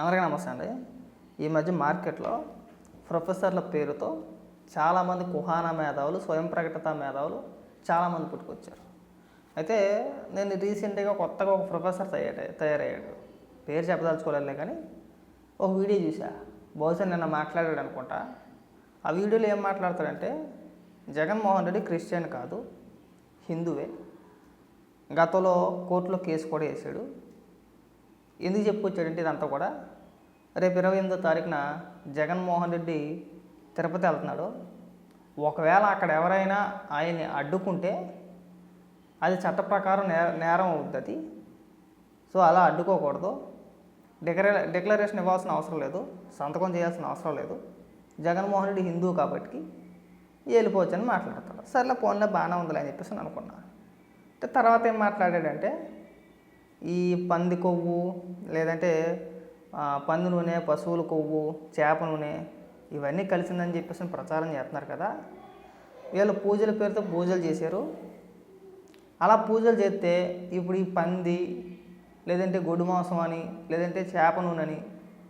అందరికీ నమస్తే అండి. ఈ మధ్య మార్కెట్లో ప్రొఫెసర్ల పేరుతో చాలామంది కుహానా మేధావులు స్వయం ప్రకటిత మేధావులు చాలామంది పుట్టుకొచ్చారు. అయితే నేను రీసెంట్గా కొత్తగా ఒక ప్రొఫెసర్ తయారయ్యా తయారయ్యాడు. పేరు చెప్పదలుచుకోలేదు కానీ ఒక వీడియో చూసా బహుశా నిన్న మాట్లాడాడు అనుకుంటా. ఆ వీడియోలో ఏం మాట్లాడతాడంటే జగన్మోహన్ రెడ్డి క్రిస్టియన్ కాదు హిందువే. గతంలో కోర్టులో కేసు కూడా వేసాడు ఎందుకు చెప్పుకొచ్చాడంటే ఇదంతా కూడా రేపు ఇరవై ఎనిమిదో తారీఖున జగన్మోహన్ రెడ్డి తిరుపతి వెళ్తున్నాడు. ఒకవేళ అక్కడ ఎవరైనా ఆయన్ని అడ్డుకుంటే అది చట్ట ప్రకారం నే నేరం అవుతుంది అది. సో అలా అడ్డుకోకూడదు. డిక్లరే డిక్లరేషన్ ఇవ్వాల్సిన అవసరం లేదు. సంతకం చేయాల్సిన అవసరం లేదు. జగన్మోహన్ రెడ్డి హిందూ కాబట్టి వెళ్ళిపోవచ్చని మాట్లాడతాడు. సర్లే ఫోన్లో బాగానే ఉందిలే అని చెప్పేసి అనుకున్నా తర్వాత ఏం మాట్లాడాడంటే ఈ పంది కొవ్వు లేదంటే పంది నూనె పశువుల కొవ్వు చేప నూనె ఇవన్నీ కలిసిందని చెప్పేసి ప్రచారం చేస్తున్నారు కదా. వీళ్ళు పూజల పేరుతో పూజలు చేశారు. అలా పూజలు చేస్తే ఇప్పుడు ఈ పంది లేదంటే గొడ్డు మాంసం అని లేదంటే చేప నూనె అని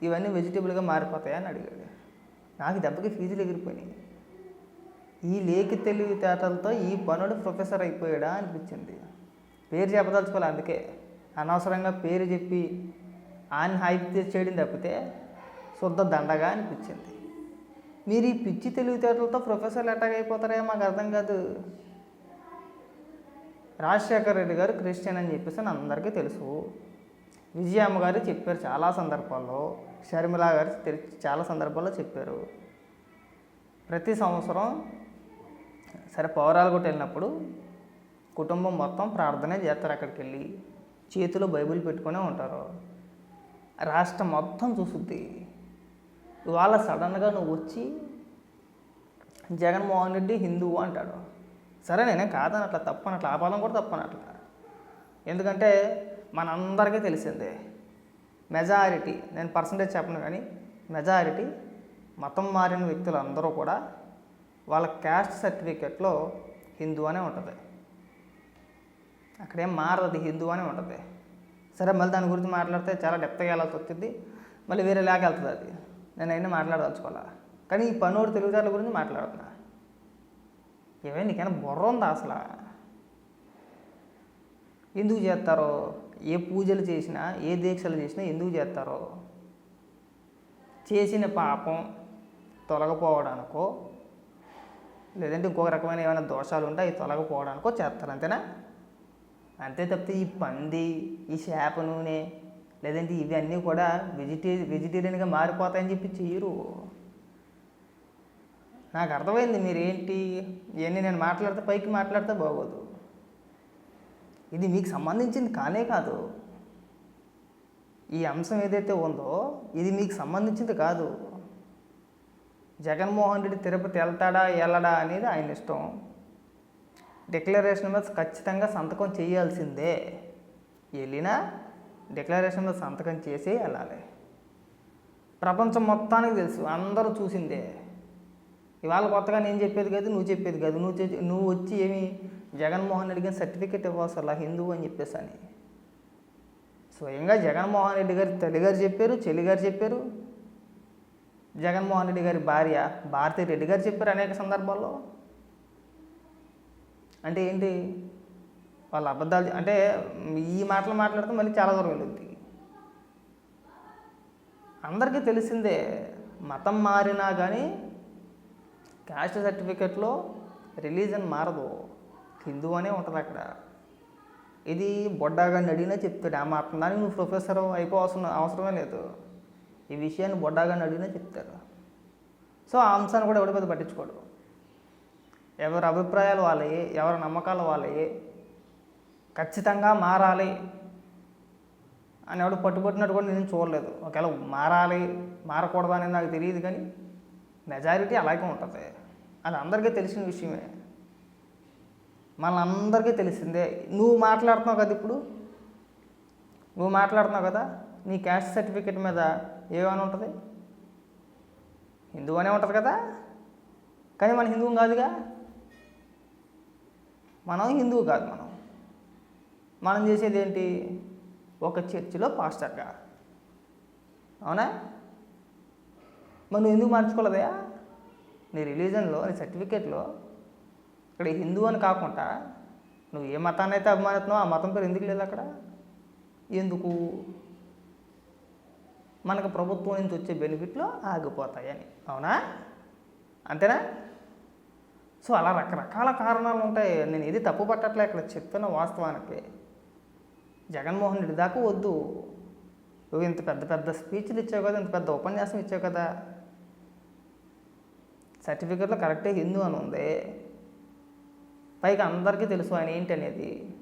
ఇవన్నీ వెజిటేబుల్గా మారిపోతాయని అని అడిగాడు. నాకు దెబ్బకి ఫీజులు ఎగిరిపోయినాయి. ఈ లేకి తెలివితేటలతో ఈ పనుడు ప్రొఫెసర్ అయిపోయాడా అనిపించింది. పేరు చెప్పదలుచుకోవాలి అందుకే. అనవసరంగా పేరు చెప్పి ఆయన హైప్ చేయడం తప్పితే శుద్ధ దండగా అనిపించింది. మీరు ఈ పిచ్చి తెలివితేటలతో ప్రొఫెసర్లు ఎట్టాగ అయిపోతారే మాకు అర్థం కాదు. రాజశేఖర రెడ్డి గారు క్రిస్టియన్ అని చెప్పేసి అందరికీ తెలుసు. విజయమ్మ గారు చెప్పారు చాలా సందర్భాల్లో. షర్మిల గారు తెలి- చాలా సందర్భాల్లో చెప్పారు. ప్రతి సంవత్సరం సరే పౌరాలు కూడా వెళ్ళినప్పుడు కుటుంబం మొత్తం ప్రార్థనే చేస్తారు అక్కడికి వెళ్ళి చేతిలో బైబిల్ పెట్టుకునే ఉంటారు. రాష్ట్రం మొత్తం చూసుద్ది. ఇవాళ సడన్గా నువ్వు వచ్చి జగన్మోహన్ రెడ్డి హిందువు అంటాడు. సరే నేనే కాదని అట్లా తప్పనట్ల అట్లా పదం కూడా తప్పనట్ల. ఎందుకంటే మనందరికీ తెలిసిందే మెజారిటీ నేను పర్సంటేజ్ చెప్పను కానీ మెజారిటీ మతం మారిన వ్యక్తులు అందరూ కూడా వాళ్ళ క్యాస్ట్ సర్టిఫికెట్లో హిందూ అనే ఉంటుంది. అక్కడేం మారదు హిందూ అనే ఉంటుంది. సరే మళ్ళీ దాని గురించి మాట్లాడితే చాలా డెప్త్గా వెళ్ళాల్సి వచ్చింది మళ్ళీ వేరే లాగా వెళ్తుంది అది. నేను అయినా మాట్లాడదలుచుకోవాలా? కానీ ఈ పనోడు తెలుగుదారుల గురించి మాట్లాడుతున్నా ఏమే నీకైనా బుర్ర ఉందా అసలు? ఎందుకు చేస్తారో? ఏ పూజలు చేసినా ఏ దీక్షలు చేసినా ఎందుకు చేస్తారో? చేసిన పాపం తొలగపోవడానికో లేదంటే ఇంకొక రకమైన ఏమైనా దోషాలు ఉంటే అవి తొలగపోవడానికో చేస్తారు అంతేనా? అంతే తప్పితే ఈ పంది ఈ చేప నూనె లేదంటే ఇవన్నీ కూడా వెజిటే వెజిటేరియన్గా మారిపోతాయని చెప్పి చెయ్యరు నాకు అర్థమైంది మీరేంటి? ఇవన్నీ నేను మాట్లాడితే పైకి మాట్లాడితే బాగోదు. ఇది మీకు సంబంధించింది కానే కాదు. ఈ అంశం ఏదైతే ఉందో ఇది మీకు సంబంధించింది కాదు. జగన్మోహన్ రెడ్డి తిరుపతి వెళ్తాడా వెళ్ళడా అనేది ఆయన ఇష్టం. డిక్లరేషన్ మీద ఖచ్చితంగా సంతకం చేయాల్సిందే. వెళ్ళినా డిక్లరేషన్ మీద సంతకం చేసి వెళ్ళాలి. ప్రపంచం మొత్తానికి తెలుసు అందరూ చూసిందే. ఇవాళ కొత్తగా నేను చెప్పేది కాదు నువ్వు చెప్పేది కాదు. నువ్వు నువ్వు వచ్చి ఏమి జగన్మోహన్ రెడ్డికి సర్టిఫికేట్ ఇవ్వాల్సి అలా హిందువు అని చెప్పేసి అని. స్వయంగా జగన్మోహన్ రెడ్డి గారి తల్లి గారు చెప్పారు చెల్లి గారు చెప్పారు. జగన్మోహన్ రెడ్డి గారి భార్య భారతి రెడ్డి గారు చెప్పారు అనేక సందర్భాల్లో. అంటే ఏంటి? వాళ్ళ అబద్ధాలు అంటే ఈ మాటలు మాట్లాడితే మళ్ళీ చాలా దూరం వెళ్ళుద్ది. అందరికీ తెలిసిందే మతం మారినా కానీ క్యాస్ట్ సర్టిఫికెట్లో రిలీజన్ మారదు. హిందూ అనే ఉంటుంది అక్కడ. ఇది బొడ్డాగా అడిగినా చెప్తాడు. ఆ మాత్రం దానికి నువ్వు ప్రొఫెసర్ అయిపోవాల్సిన అవసరమే లేదు. ఈ విషయాన్ని బొడ్డాగా అడిగినా చెప్తారు సో ఆ అంశాన్ని కూడా ఎవడి పెద్ద పట్టించుకోడు. ఎవరి అభిప్రాయాలు వాళ్ళవి ఎవరి నమ్మకాలు వాళ్ళవి ఖచ్చితంగా మారాలి అని ఎవడు పట్టుబట్టినట్టు కూడా నేను చూడలేదు. ఒకవేళ మారాలి మారకూడదు అనేది నాకు తెలియదు కానీ మెజారిటీ అలాగే ఉంటుంది. అది అందరికీ తెలిసిన విషయమే. మన అందరికీ తెలిసిందే. నువ్వు మాట్లాడుతున్నావు కదా ఇప్పుడు? నువ్వు మాట్లాడుతున్నావు కదా? నీ క్యాస్ట్ సర్టిఫికేట్ మీద ఏమని ఉంటుంది? హిందూ అనే ఉంటుంది కదా? కానీ మన హిందువు కాదుగా? మనం హిందువు కాదు మనం. మనం చేసేది ఏంటి? ఒక చర్చిలో పాస్టర్గా అవునా? మరి నువ్వు ఎందుకు మార్చుకోలేదయా నీ రిలీజన్లో నీ సర్టిఫికేట్లో ఇక్కడ హిందూ అని కాకుండా నువ్వు ఏ మతాన్ని అయితే అభిమానిస్తున్నావు ఆ మతం పేరు ఎందుకు లేదు అక్కడ? ఎందుకు? మనకు ప్రభుత్వం నుంచి వచ్చే బెనిఫిట్లు ఆగిపోతాయని. అవునా? అంతేనా? సో అలా రకరకాల కారణాలు ఉంటాయి. నేను ఇది తప్పు పట్టట్లే ఇక్కడ చెప్తున్న వాస్తవానికి. జగన్మోహన్ రెడ్డి దాకా వద్దు. నువ్వు ఇంత పెద్ద పెద్ద స్పీచ్లు ఇచ్చావు కదా ఇంత పెద్ద ఉపన్యాసం ఇచ్చావు కదా. సర్టిఫికెట్లో కరెక్టే హిందూ అని ఉంది. పైగా అందరికీ తెలుసు ఆయన ఏంటి అనేది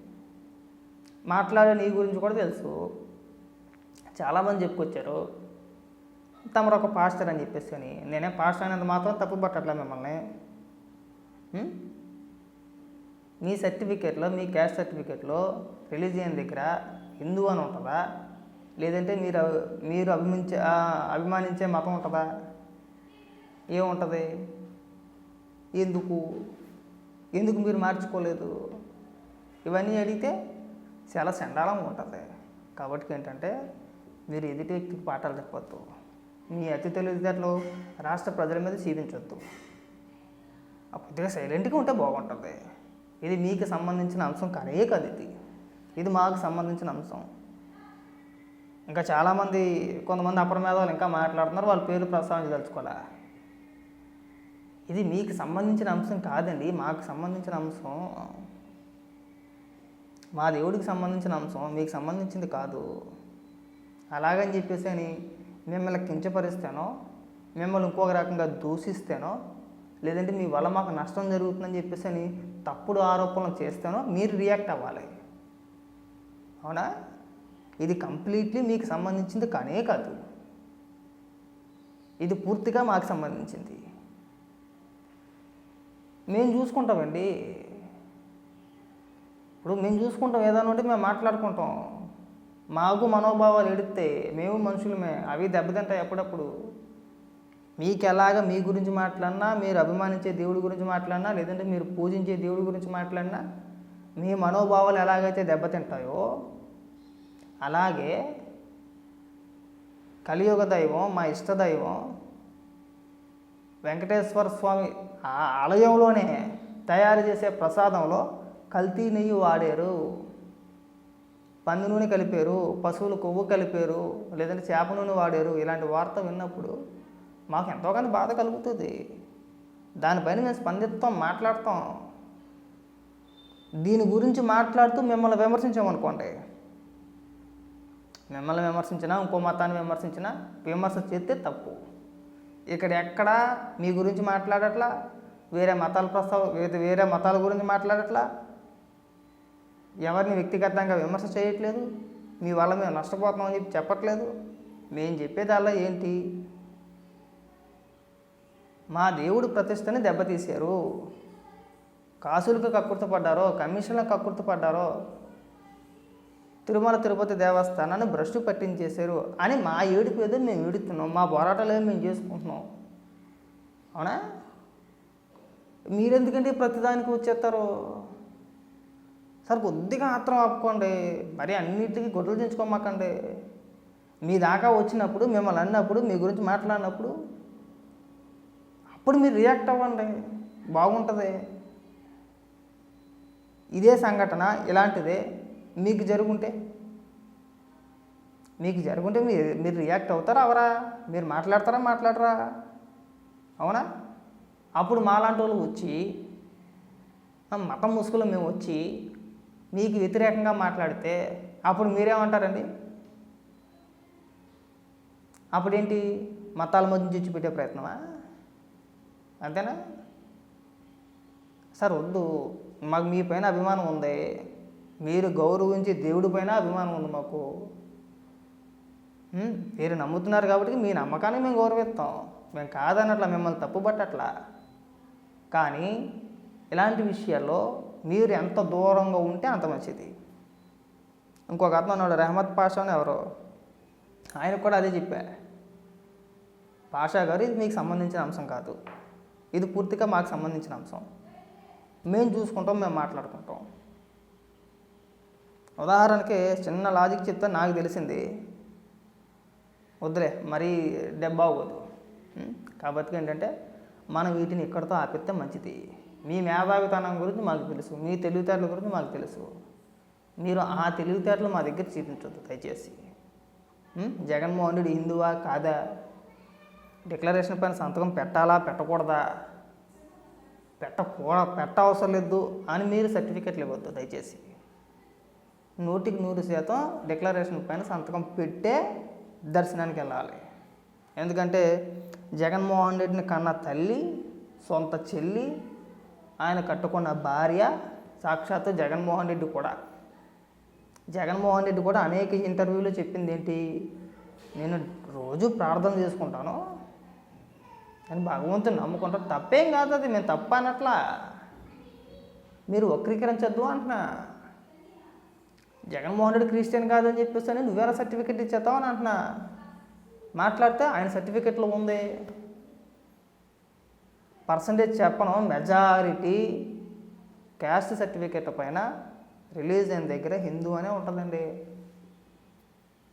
మాట్లాడే నీ గురించి కూడా తెలుసు. చాలామంది చెప్పుకొచ్చారు. తమరు ఒక పాస్టర్ అని చెప్పేసి అని. నేనే పాస్టర్ అనేది మాత్రం తప్పు పట్టట్లే మిమ్మల్ని. మీ సర్టిఫికేట్లో మీ క్యాస్ట్ సర్టిఫికేట్లో రిలీజియన్ దగ్గర హిందూ అని ఉంటుందా? లేదంటే మీరు మీరు అభిమించే అభిమానించే మతం ఉంటుందా? ఏముంటుంది? ఎందుకు? ఎందుకు మీరు మార్చుకోలేదు? ఇవన్నీ అడిగితే చాలా చండాలంగా ఉంటుంది. కాబట్టి ఏంటంటే మీరు ఎదుటి వ్యక్తికి పాఠాలు చెప్పొద్దు. మీ అతి తెలివితేటలు రాష్ట్ర ప్రజల మీద చూపించొద్దు కొద్దిగా సైలెంట్గా ఉంటే బాగుంటుంది. ఇది మీకు సంబంధించిన అంశం కరే కాదు ఇది. ఇది మాకు సంబంధించిన అంశం. ఇంకా చాలామంది కొంతమంది అప్రమేధాలు ఇంకా మాట్లాడుతున్నారు. వాళ్ళ పేరు ప్రస్తావించదలుచుకోలే ఇది మీకు సంబంధించిన అంశం కాదండి. మాకు సంబంధించిన అంశం మా దేవుడికి సంబంధించిన అంశం మీకు సంబంధించింది కాదు. అలాగని చెప్పేసి అని మిమ్మల్ని కించపరిస్తానో మిమ్మల్ని ఇంకొక రకంగా దూషిస్తానో లేదంటే మీ వల్ల మాకు నష్టం జరుగుతుందని చెప్పేసి అని తప్పుడు ఆరోపణలు చేస్తానో మీరు రియాక్ట్ అవ్వాలి. అవునా? ఇది కంప్లీట్లీ మీకు సంబంధించింది కానే కాదు. ఇది పూర్తిగా మాకు సంబంధించింది. మేము చూసుకుంటామండి ఇప్పుడు మేము చూసుకుంటాం ఏదైనా ఉంటే మేము మాట్లాడుకుంటాం. మాకు మనోభావాలు ఎడితే మేము మనుషులమే అవి దెబ్బతింటాయి అప్పుడప్పుడు మీకు ఎలాగ మీ గురించి మాట్లాడినా మీరు అభిమానించే దేవుడి గురించి మాట్లాడినా లేదంటే మీరు పూజించే దేవుడి గురించి మాట్లాడినా మీ మనోభావాలు ఎలాగైతే దెబ్బతింటాయో అలాగే కలియుగ దైవం మా ఇష్ట దైవం వెంకటేశ్వర స్వామి ఆ ఆలయంలోనే తయారు చేసే ప్రసాదంలో కల్తీ నెయ్యి వాడారు. పంది నూనె కలిపారు పశువుల కొవ్వు కలిపారు లేదంటే చేప నూనె వాడారు. ఇలాంటి వార్త విన్నప్పుడు మాకు ఎంతో కొంత బాధ కలుగుతుంది. దానిపైన మేము స్పందిస్తాం మాట్లాడతాం. దీని గురించి మాట్లాడుతూ మిమ్మల్ని విమర్శించామనుకోండి మిమ్మల్ని విమర్శించినా ఇంకో మతాన్ని విమర్శించినా విమర్శ చేస్తే తప్పు. ఇక్కడ ఎక్కడ మీ గురించి మాట్లాడట్లా? వేరే మతాల ప్రస్తావ వేరే మతాల గురించి మాట్లాడట్లా? ఎవరిని వ్యక్తిగతంగా విమర్శ చేయట్లేదు? మీ వల్ల మేము నష్టపోతున్నామని చెప్పి చెప్పట్లేదు? మేము చెప్పేదల్లా ఏంటి? మా దేవుడు ప్రతిష్టని దెబ్బతీశారు. కాసులకు కక్కుర్తపడ్డారో కమిషన్లకు కక్కుర్తపడ్డారో తిరుమల తిరుపతి దేవస్థానాన్ని భ్రష్టు పట్టించేశారు అని మా ఏడుపు ఏదో మేము ఏడుతున్నాం మా పోరాటాలు మేము చేసుకుంటున్నాం. అవునా? మీరెందుకంటే ప్రతిదానికి వచ్చేస్తారు? సార్ కొద్దిగా ఆత్రం ఆపుకోండి మరి అన్నిటికీ గొడ్డలు దించుకోమాకండి. మీ దాకా వచ్చినప్పుడు మిమ్మల్ని అన్నప్పుడు మీ గురించి మాట్లాడినప్పుడు అప్పుడు మీరు రియాక్ట్ అవ్వండి. బాగుంటుంది. ఇదే సంఘటన ఇలాంటిదే మీకు జరుగుంటే? మీకు జరుగుంటే మీరు మీరు రియాక్ట్ అవుతారా అవరా? మీరు మాట్లాడతారా మాట్లాడరా? అవునా? అప్పుడు మాలాంటి వాళ్ళు వచ్చి మతం ముసుగులో మేము వచ్చి మీకు వ్యతిరేకంగా మాట్లాడితే అప్పుడు మీరేమంటారండి? అప్పుడేంటి? మతాల మధ్య చిచ్చు పెట్టే ప్రయత్నమా? అంతేనా? సార్ వద్దు. మాకు మీ పైన అభిమానం ఉంది. మీరు గౌరవించి దేవుడి పైన అభిమానం ఉంది మాకు. మీరు నమ్ముతున్నారు కాబట్టి మీ నమ్మకాన్ని మేము గౌరవిస్తాం. మేము కాదన్నట్లా మిమ్మల్ని తప్పుపట్టట్లా కానీ ఇలాంటి విషయాల్లో మీరు ఎంత దూరంగా ఉంటే అంత మంచిది. ఇంకొక అతను ఉన్నాడు రెహమత్ పాషా అని ఎవరో. ఆయన కూడా అదే చెప్పా. పాషా గారు ఇది మీకు సంబంధించిన అంశం కాదు. ఇది పూర్తిగా మాకు సంబంధించిన అంశం. మేము చూసుకుంటాం మేము మాట్లాడుకుంటాం. ఉదాహరణకి చిన్న లాజిక్ చెప్తే నాకు తెలిసింది. వద్దులే మరీ దెబ్బ అవ్వదు కాబట్టి ఏంటంటే మనం వీటిని ఇక్కడితో ఆపిస్తే మంచిది. మీ మేధావితనం గురించి మాకు తెలుసు మీ తెలివితేటల గురించి మాకు తెలుసు. మీరు ఆ తెలివితేటలు మా దగ్గర చూపించొద్దు దయచేసి. జగన్మోహన్ రెడ్డి హిందువా కాదా? డిక్లరేషన్ పైన సంతకం పెట్టాలా పెట్టకూడదా? పెట్టకూడ పెట్ట అవసరం లేదు అని మీరు సర్టిఫికెట్లు ఇవ్వద్దు దయచేసి. నూటికి నూరు శాతం డిక్లరేషన్ పైన సంతకం పెట్టే దర్శనానికి వెళ్ళాలి. ఎందుకంటే జగన్మోహన్ రెడ్డిని కన్న తల్లి సొంత చెల్లి ఆయన కట్టుకున్న భార్య సాక్షాత్తు జగన్మోహన్ రెడ్డి కూడా. జగన్మోహన్ రెడ్డి కూడా అనేక ఇంటర్వ్యూలో చెప్పింది ఏంటి నేను రోజు ప్రార్థన చేసుకుంటాను. అని భగవంతుని నమ్ముకుంటాను తప్పేం కాదు అది మేము తప్ప అనట్లా మీరు వక్రీకరించొద్దు అంటున్నా. జగన్మోహన్ రెడ్డి క్రిస్టియన్ కాదని చెప్పేసి అని నువ్వేలా సర్టిఫికెట్ ఇచ్చేస్తావు అని అంటున్నా. మాట్లాడితే ఆయన సర్టిఫికెట్లో ఉంది. పర్సంటేజ్ చెప్పను మెజారిటీ క్యాస్ట్ సర్టిఫికెట్ పైన రిలీజ్ అయిన దగ్గర హిందూ అనే ఉంటుందండి.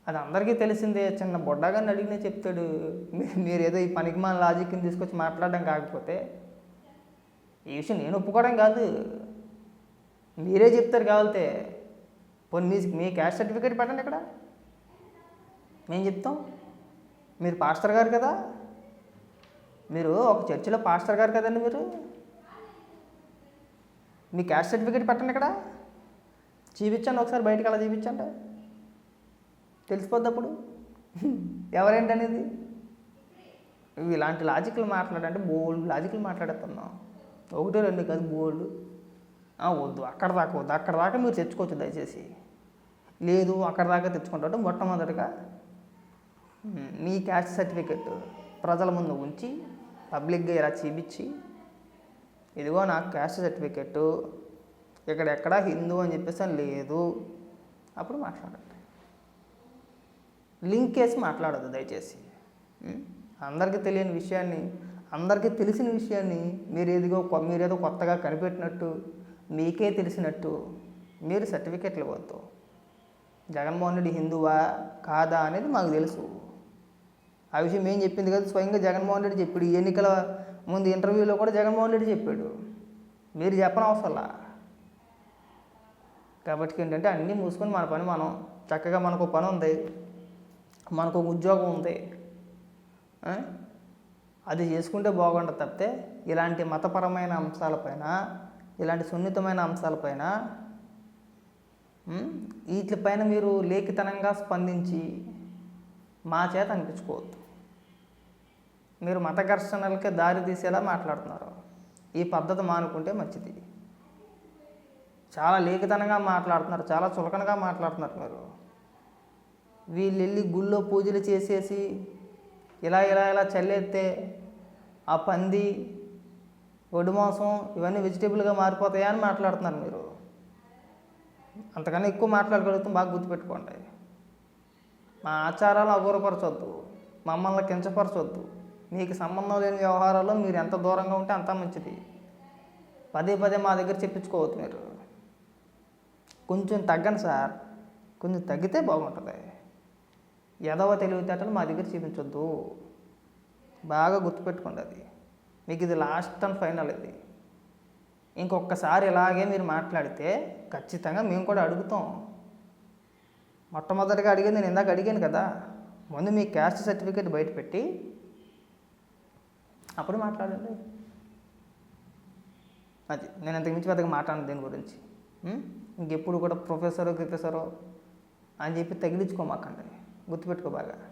అది అందరికీ తెలిసిందే చిన్న బొడ్డగాన్ని అడిగినే చెప్తాడు. మీరు ఏదో ఈ పనికిమాల లాజిక్ని తీసుకొచ్చి మాట్లాడడం కాకపోతే ఈ విషయం నేను ఒప్పుకోవడం కాదు. మీరే చెప్తారు కావాలితే. పోనీ మీ మీ క్యాస్ట్ సర్టిఫికేట్ పెట్టండి ఇక్కడ. మేము చెప్తాం. మీరు పాస్టర్ గారు కదా. మీరు ఒక చర్చిలో పాస్టర్ గారు కదండి మీరు. మీ క్యాస్ట్ సర్టిఫికేట్ పెట్టండి ఇక్కడ. చూపించండి ఒకసారి బయటకు అలా చూపించండి తెలిసిపోద్ది అప్పుడు ఎవరేంటనేది ఇలాంటి లాజిక్లు మాట్లాడంటే బోల్డ్ లాజిక్లు మాట్లాడేస్తున్నాం ఒకటే రెండు కాదు బోల్డ్. వద్దు అక్కడ దాకా వద్దు. అక్కడ దాకా మీరు తెచ్చుకోవచ్చు దయచేసి. లేదు అక్కడ దాకా తెచ్చుకుంటాడు మొట్టమొదటిగా. మీ క్యాస్ట్ సర్టిఫికెట్ ప్రజల ముందు ఉంచి పబ్లిక్గా ఇలా చూపించి ఇదిగో నాకు క్యాస్ట్ సర్టిఫికెట్. ఇక్కడెక్కడ హిందూ అని చెప్పేసి అని లేదు. అప్పుడు మాట్లాడండి. లింక్ వేసి మాట్లాడద్దు దయచేసి. అందరికీ తెలియని విషయాన్ని అందరికీ తెలిసిన విషయాన్ని మీరు ఏదిగో కొ- మీరేదో కొత్తగా కనిపెట్టినట్టు మీకే తెలిసినట్టు మీరు సర్టిఫికెట్లు ఇవ్వద్దు. జగన్మోహన్ రెడ్డి హిందువా కాదా అనేది మాకు తెలుసు. ఆ విషయం ఏం చెప్పింది కదా? స్వయంగా జగన్మోహన్ రెడ్డి చెప్పాడు. ఈ ఎన్నికల ముందు ఇంటర్వ్యూలో కూడా జగన్మోహన్ రెడ్డి చెప్పాడు. మీరు చెప్పని అవసరంలా కాబట్టి ఏంటంటే అన్నీ మూసుకొని మన పని మనం. చక్కగా మనకు పని ఉంది. మనకు ఒక ఉద్యోగం ఉంది. అది చేసుకుంటే బాగుంటుంది తప్పితే ఇలాంటి మతపరమైన అంశాలపైన ఇలాంటి సున్నితమైన అంశాలపైన వీటిపైన మీరు లేఖితనంగా స్పందించి మా చేత అనిపించుకోవద్దు. మీరు మత ఘర్షణలకే దారి తీసేలా మాట్లాడుతున్నారు. ఈ పద్ధతి మానుకుంటే మంచిది. చాలా లేఖితనంగా మాట్లాడుతున్నారు చాలా చులకనగా మాట్లాడుతున్నారు మీరు. వీళ్ళు వెళ్ళి గుళ్ళో పూజలు చేసేసి ఇలా ఇలా ఇలా చల్లెత్తే ఆ పంది ఒడి మాంసం ఇవన్నీ వెజిటేబుల్గా మారిపోతాయా అని మాట్లాడుతున్నారు మీరు. అంతకన్నా ఎక్కువ మాట్లాడగలుగుతాం బాగా గుర్తుపెట్టుకోండి. మా ఆచారాలు అగౌరవపరచొద్దు మమ్మల్ని కించపరచొద్దు. మీకు సంబంధం లేని వ్యవహారాల్లో మీరు ఎంత దూరంగా ఉంటే అంత మంచిది. పదే పదే మా దగ్గర చెప్పించుకోవద్దు మీరు. కొంచెం తగ్గండి సార్. కొంచెం తగ్గితే బాగుంటుంది. ఎదవ తెలివితేటలు మా దగ్గర చూపించొద్దు. బాగా గుర్తుపెట్టుకోండి అది. మీకు ఇది లాస్ట్ అండ్ ఫైనల్ ఇది. ఇంకొకసారి ఇలాగే మీరు మాట్లాడితే ఖచ్చితంగా మేము కూడా అడుగుతాం. మొట్టమొదటిగా అడిగింది నేను ఇందాక అడిగాను కదా. ముందు మీ క్యాస్ట్ సర్టిఫికేట్ బయట పెట్టి అప్పుడు మాట్లాడండి. అది నేను అంతకు మించి పెద్దగా మాట్లాడను దీని గురించి. ఇంకెప్పుడు కూడా ప్రొఫెసరో గిఫెసరో అని చెప్పి తగిలించుకోమాకండి. గుర్తుపెట్టుకో బాగా.